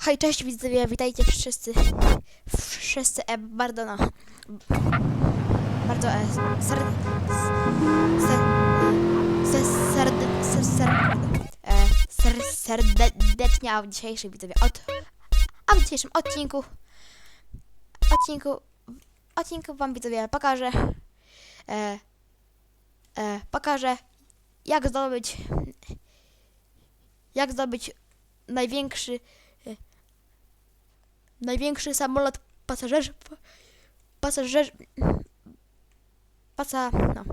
Hej, cześć widzowie, witajcie wszyscy. Wszyscy e, bardzo no. Bardzo e, ser, ser, ser, ser, ser, ser, ser, serdecznie, a w dzisiejszym widzowie, od, a w dzisiejszym odcinku, odcinku, odcinku wam widzowie pokażę, e, e, pokażę jak zdobyć, jak zdobyć największy największy samolot pasażerzy pasażerzy pasa no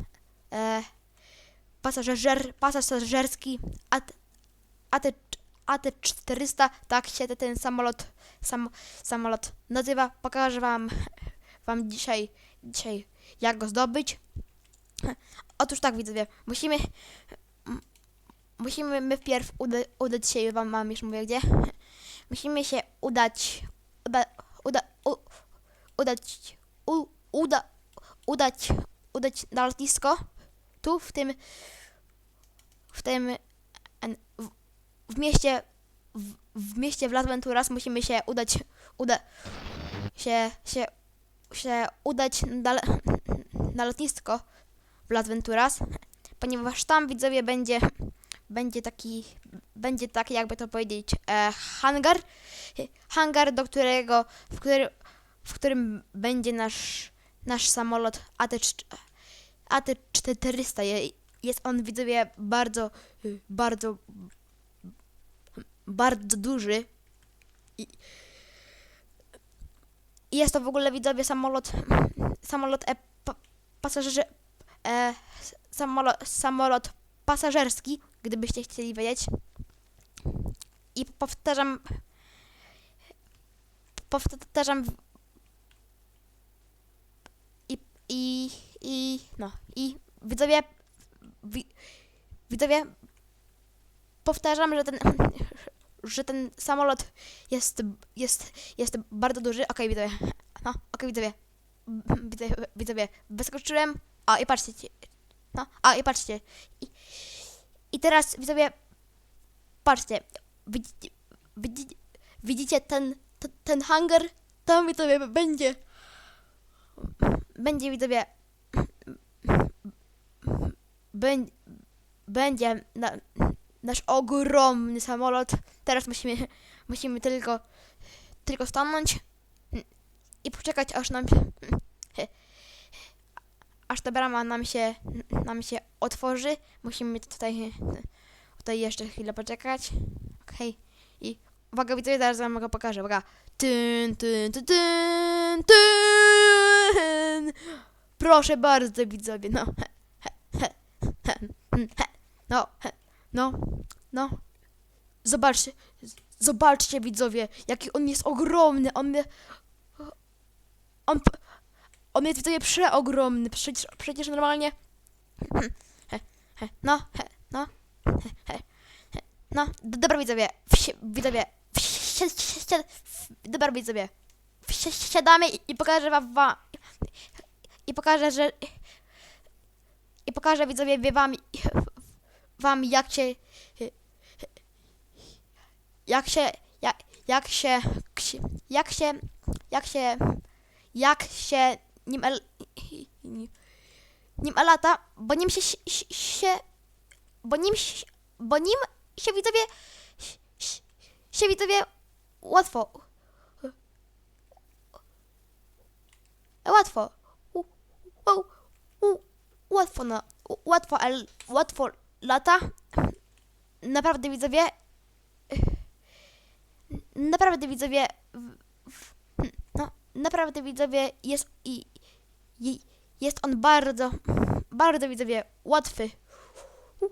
e, pasażer pasażerski AT, AT, AT400 tak się ten samolot sam, samolot nazywa. Pokażę wam wam dzisiaj dzisiaj jak go zdobyć. Otóż tak widzowie musimy musimy my wpierw uda, udać się wam mam już mówię gdzie? Musimy się udać uda, uda, u, udać, u, uda, udać, udać na lotnisko, tu w tym, w tym, w, w mieście, w, w mieście w Las Venturas musimy się udać, uda, się, się, się udać na, na lotnisko w Las Venturas, ponieważ tam widzowie będzie, będzie taki, będzie taki jakby to powiedzieć, e, hangar, hangar, do którego, w, który, w którym będzie nasz, nasz samolot AT, AT400. Je- Jest on, widzowie, bardzo, y, bardzo, bardzo duży. I jest to w ogóle, widzowie, samolot, samolot e, pa, pasażerzy, e, samolot, samolot pasażerski, gdybyście chcieli wiedzieć. I powtarzam, powtarzam i, i, i no i widzowie wi, widzowie powtarzam, że ten że ten samolot jest jest jest bardzo duży. Okej, widzowie. No, okej, widzowie. Widzowie, widzowie, wyskoczyłem. A i patrzcie. No, a i patrzcie. I teraz widzowie patrzcie. Widzicie, widzicie, widzicie ten ten hangar, tam widzowie będzie, będzie widzowie, bę- będzie na, nasz ogromny samolot. Teraz musimy, musimy tylko, tylko stanąć i poczekać, aż nam aż ta brama nam się, nam się otworzy. Musimy tutaj, tutaj jeszcze chwilę poczekać. Okej. I uwaga, widzowie, zaraz wam go pokażę. Uwaga. Tyn, tyn, tyn, tyn, tyn. Proszę bardzo, widzowie, no. No, no, no. Zobaczcie, zobaczcie, widzowie, jaki on jest ogromny. On, on, on jest, widzowie, przeogromny. Przecież, przecież normalnie... No, no, no, d- dobra widzowie, widzowie, dobra widzowie, siadamy i, pokażę wam, wam i pokażę, że i pokażę widzowie wie wam wam jak się jak się jak, jak się jak się jak się jak się nim el, nim lata, bo nim się, się, bo nim bo nim się widzowie się, widzowie łatwo łatwo łatwo u- łatwo el, łatwo lata. Naprawdę widzowie naprawdę widzowie w- w- no naprawdę widzowie jest i- jest on bardzo bardzo widzowie łatwy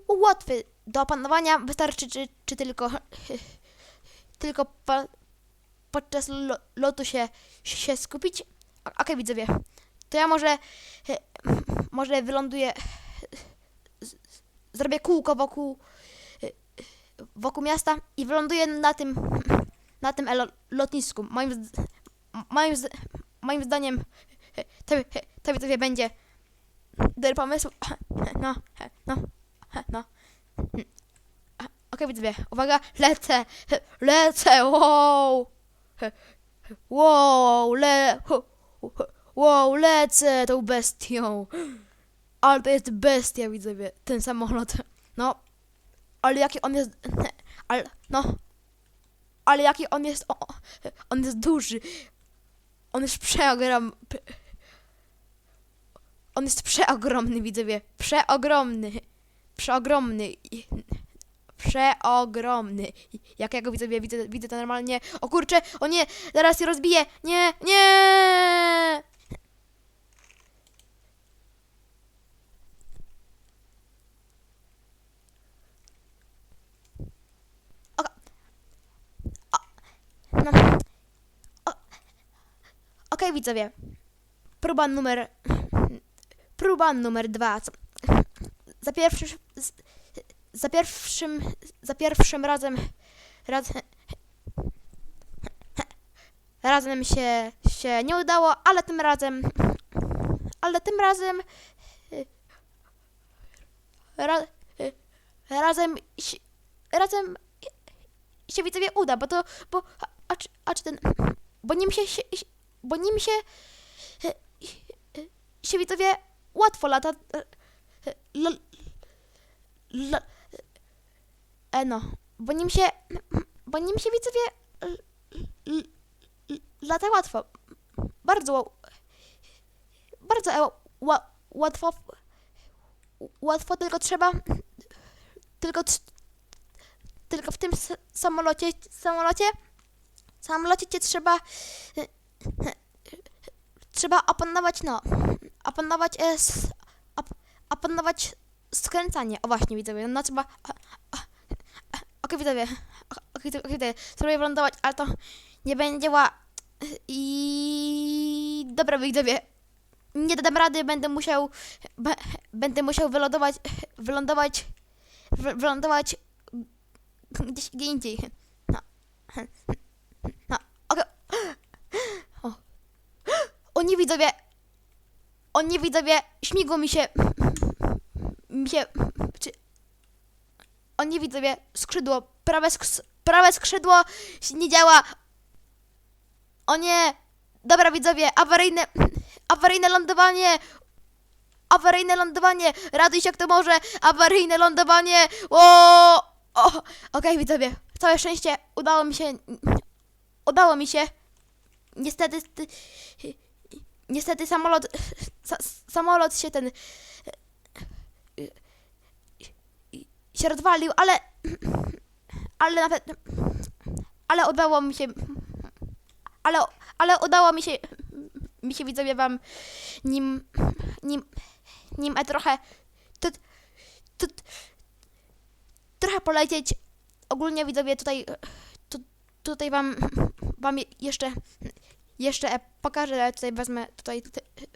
łatwy do opanowania. Wystarczy, czy, czy tylko, tylko po, podczas lo, lotu się, się skupić. Okej, widzowie. To ja może, może wyląduję, zrobię kółko wokół, wokół miasta i wyląduję na tym, na tym lotnisku. Moim, moim, moim zdaniem to, to widzowie będzie dobry pomysł. No, no, no. Okej, widzowie, uwaga, lecę, lecę, wow, wow, le, wow, lecę tą bestią, ale to jest bestia, widzowie, ten samolot, no, ale jaki on jest, ale, no, ale jaki on jest, on jest duży, on jest przeogrom, on jest przeogromny, widzowie, przeogromny, przeogromny. Przeogromny. Jak ja go widzę, widzę, widzę to normalnie. O kurczę, o nie, zaraz się rozbiję. Nie, nie! No. Okej, widzowie. Próba numer... Próba numer dwa. Za pierwszy... z- Za pierwszym... Za pierwszym razem... Raz, razem się, się nie udało, ale tym razem... Ale tym razem... Ra, razem... Razem się widzowie uda, bo to... Bo, a, a czy ten... Bo nim się... się bo nim się... się widzowie łatwo lata. L, l, e no, bo nim się, bo nim się widzowie l, lata łatwo. Bardzo, bardzo e, ła, łatwo, łatwo, tylko trzeba, tylko, tylko w tym samolocie, samolocie, samolocie cię trzeba, trzeba opanować, no, opanować, e, s, op, opanować skręcanie. O właśnie, widzowie, no trzeba... a- a- Okej, widzowie, okej, widzowie, spróbuję wylądować, ale to nie będzie ła... I... Dobra, widzowie, nie dam rady, będę musiał... Będę musiał wylądować, wylądować, wy, wylądować gdzieś gdzie indziej. No, okej. O. o nie, widzowie, nie, widzowie, śmigło mi się... Mi się... Czy... Nie, widzowie, skrzydło, prawe, sk prawe skrzydło nie działa. O nie! Dobra, widzowie, awaryjne... Awaryjne lądowanie! Awaryjne lądowanie! Raduj się, kto może! Awaryjne lądowanie! O! o! Okej, widzowie, całe szczęście, udało mi się... Udało mi się. Niestety... ty- Niestety samolot... Sa, samolot się ten... się rozwalił, ale... Ale nawet... Ale udało mi się... Ale, ale udało mi się... Mi się widzowie wam nim... Nim... Nim e trochę... To, to, trochę polecieć. Ogólnie widzowie tutaj... Tu, tutaj wam... Wam jeszcze... Jeszcze e, pokażę, tutaj wezmę... Tutaj...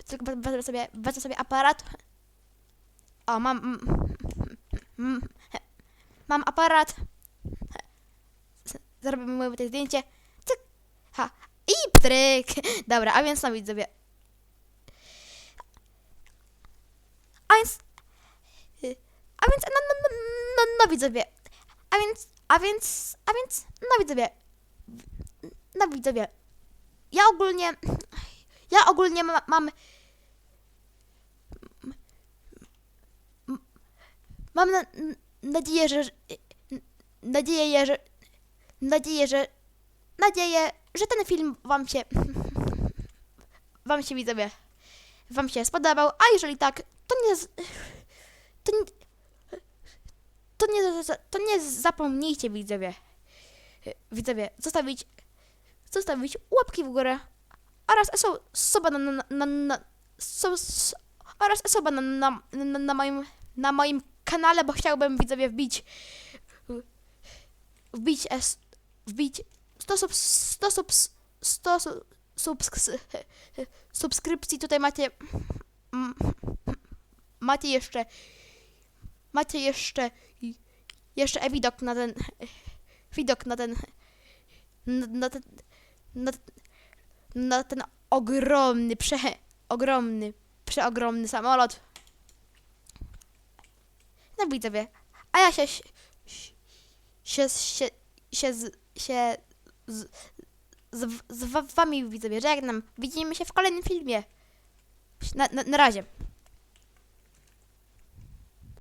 tylko wezmę sobie... Wezmę sobie aparat. O, mam... mm, mm, Mam aparat. Zrobimy tutaj zdjęcie. Cyk. Ha. I ptryk. Dobra, a więc no widzowie. A więc... A więc... No, no, no, no, no widzowie. A więc... A więc... A więc... No widzowie. No widzowie. Ja ogólnie... Ja ogólnie ma, mam... Mam na, nadzieję, że. Nadzieję, że. Nadzieję, że. Nadzieję, że ten film Wam się. Wam się widzowie. Wam się spodobał, a jeżeli tak, to nie. To nie. To nie, to nie zapomnijcie, widzowie. Widzowie, zostawić. Zostawić łapki w górę oraz oso- osoba na. na, na, na so, s- oraz osoba na, na, na, na moim na moim kanale, bo chciałbym widzowie wbić wbić es, wbić 100 sub, 100 sub, 100 su- subs, subskrypcji tutaj macie macie jeszcze macie jeszcze jeszcze e widok na ten widok na ten na, na ten na, na ten ogromny prze ogromny przeogromny samolot no widzowie, a ja się... się, się, się, się z, z, z wa- wami widzowie żegnam. Widzimy się w kolejnym filmie. Na, na, na razie.